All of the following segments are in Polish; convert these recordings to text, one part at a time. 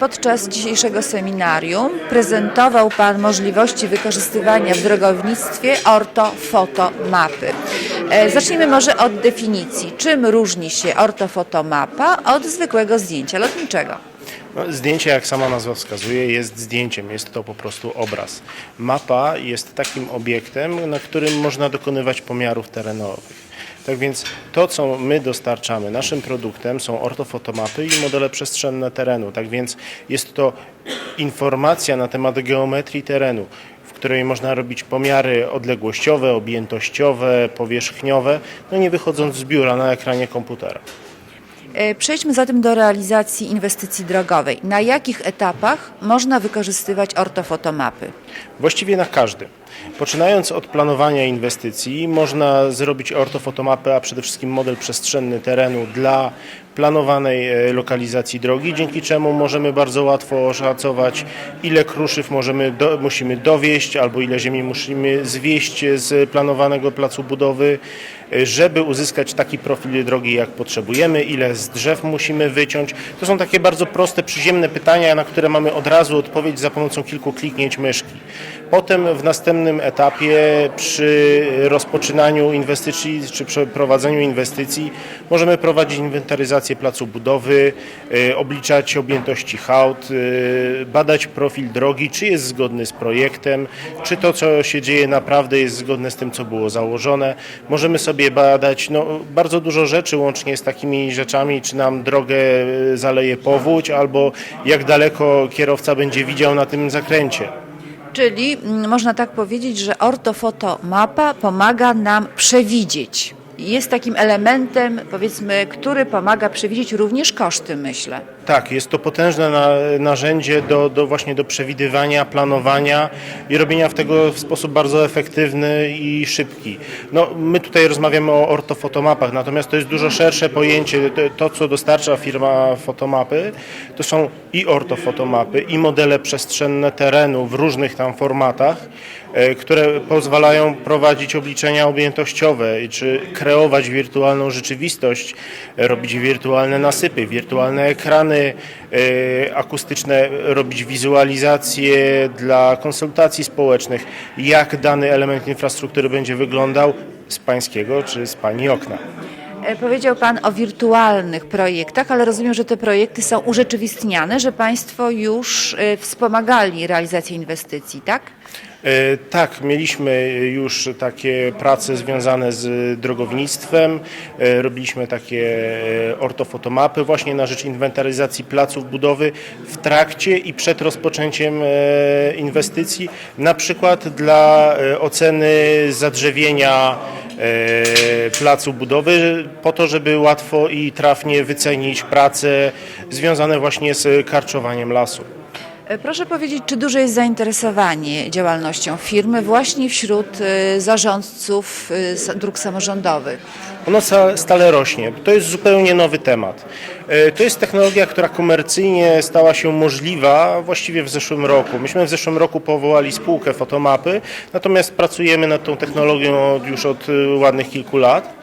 Podczas dzisiejszego seminarium prezentował Pan możliwości wykorzystywania w drogownictwie ortofotomapy. E, Zacznijmy może od definicji. Czym różni się ortofotomapa od zwykłego zdjęcia lotniczego? No, zdjęcie, jak sama nazwa wskazuje, jest zdjęciem, jest to po prostu obraz. Mapa jest takim obiektem, na którym można dokonywać pomiarów terenowych. Tak więc to, co my dostarczamy naszym produktem są ortofotomapy i modele przestrzenne terenu. Tak więc jest to informacja na temat geometrii terenu, w której można robić pomiary odległościowe, objętościowe, powierzchniowe, no nie wychodząc z biura na ekranie komputera. E, Przejdźmy zatem do realizacji inwestycji drogowej. Na jakich etapach można wykorzystywać ortofotomapy? Właściwie na każdym. Poczynając od planowania inwestycji, można zrobić ortofotomapę, a przede wszystkim model przestrzenny terenu dla planowanej e, lokalizacji drogi, dzięki czemu możemy bardzo łatwo oszacować, ile kruszyw możemy do, musimy dowieść albo ile ziemi musimy zwieść z planowanego placu budowy, e, żeby uzyskać taki profil drogi, jak potrzebujemy, ile z drzew musimy wyciąć. To są takie bardzo proste, przyziemne pytania, na które mamy od razu odpowiedź za pomocą kilku kliknięć myszki. Potem w następnym etapie przy rozpoczynaniu inwestycji czy przeprowadzeniu inwestycji możemy prowadzić inwentaryzację placu budowy, y, obliczać objętości hałd, y, badać profil drogi, czy jest zgodny z projektem, czy to co się dzieje naprawdę jest zgodne z tym co było założone. Możemy sobie badać no, bardzo dużo rzeczy łącznie z takimi rzeczami, czy nam drogę y, zaleje powódź albo jak daleko kierowca będzie widział na tym zakręcie. Czyli mm, można tak powiedzieć, że ortofotomapa pomaga nam przewidzieć. Jest takim elementem, powiedzmy, który pomaga przewidzieć również koszty, myślę. Tak, jest to potężne na, narzędzie do, do właśnie do przewidywania, planowania i robienia w tego w sposób bardzo efektywny i szybki. No, my tutaj rozmawiamy o ortofotomapach, natomiast to jest dużo szersze pojęcie. To, co dostarcza firma fotomapy, to są i ortofotomapy, i modele przestrzenne terenu w różnych tam formatach, e, które pozwalają prowadzić obliczenia objętościowe, czy kreować wirtualną rzeczywistość, robić wirtualne nasypy, wirtualne ekrany e, akustyczne, robić wizualizacje dla konsultacji społecznych, jak dany element infrastruktury będzie wyglądał z pańskiego czy z pani okna. E, Powiedział Pan o wirtualnych projektach, ale rozumiem, że te projekty są urzeczywistniane, że Państwo już e, wspomagali realizację inwestycji, tak? E, Tak, mieliśmy już takie prace związane z drogownictwem, e, robiliśmy takie e, ortofotomapy właśnie na rzecz inwentaryzacji placów budowy w trakcie i przed rozpoczęciem inwestycji, na przykład dla oceny zadrzewienia placu budowy, po to, żeby łatwo i trafnie wycenić prace związane właśnie z karczowaniem lasu. E, Proszę powiedzieć, czy duże jest zainteresowanie działalnością firmy właśnie wśród e, zarządców e, dróg samorządowych? Ono stale rośnie. To jest zupełnie nowy temat. To jest technologia, która komercyjnie stała się możliwa właściwie w zeszłym roku. Myśmy w zeszłym roku powołali spółkę Fotomapy, natomiast pracujemy nad tą technologią już od ładnych kilku lat.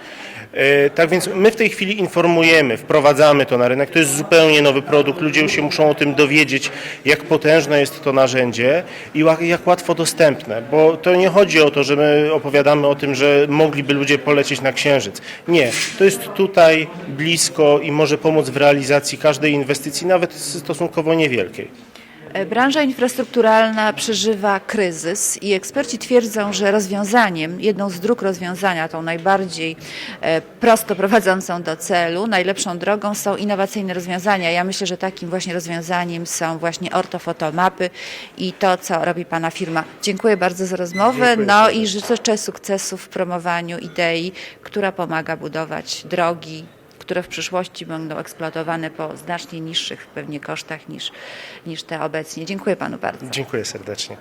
E, Tak więc my w tej chwili informujemy, wprowadzamy to na rynek. To jest zupełnie nowy produkt. Ludzie się muszą o tym dowiedzieć, jak potężne jest to narzędzie i jak łatwo dostępne. Bo to nie chodzi o to, że my opowiadamy o tym, że mogliby ludzie polecieć na Księżyc. Nie, to jest tutaj blisko i może pomóc w realizacji każdej inwestycji, nawet stosunkowo niewielkiej. E, Branża infrastrukturalna przeżywa kryzys i eksperci twierdzą, że rozwiązaniem, jedną z dróg rozwiązania, tą najbardziej e, prosto prowadzącą do celu, najlepszą drogą są innowacyjne rozwiązania. Ja myślę, że takim właśnie rozwiązaniem są właśnie ortofotomapy i to, co robi Pana firma. Dziękuję bardzo za rozmowę. Dziękuję no i życzę sukcesów w promowaniu idei, która pomaga budować drogi, które w przyszłości będą eksploatowane po znacznie niższych pewnie kosztach niż, niż te obecnie. Dziękuję panu bardzo. Dziękuję serdecznie.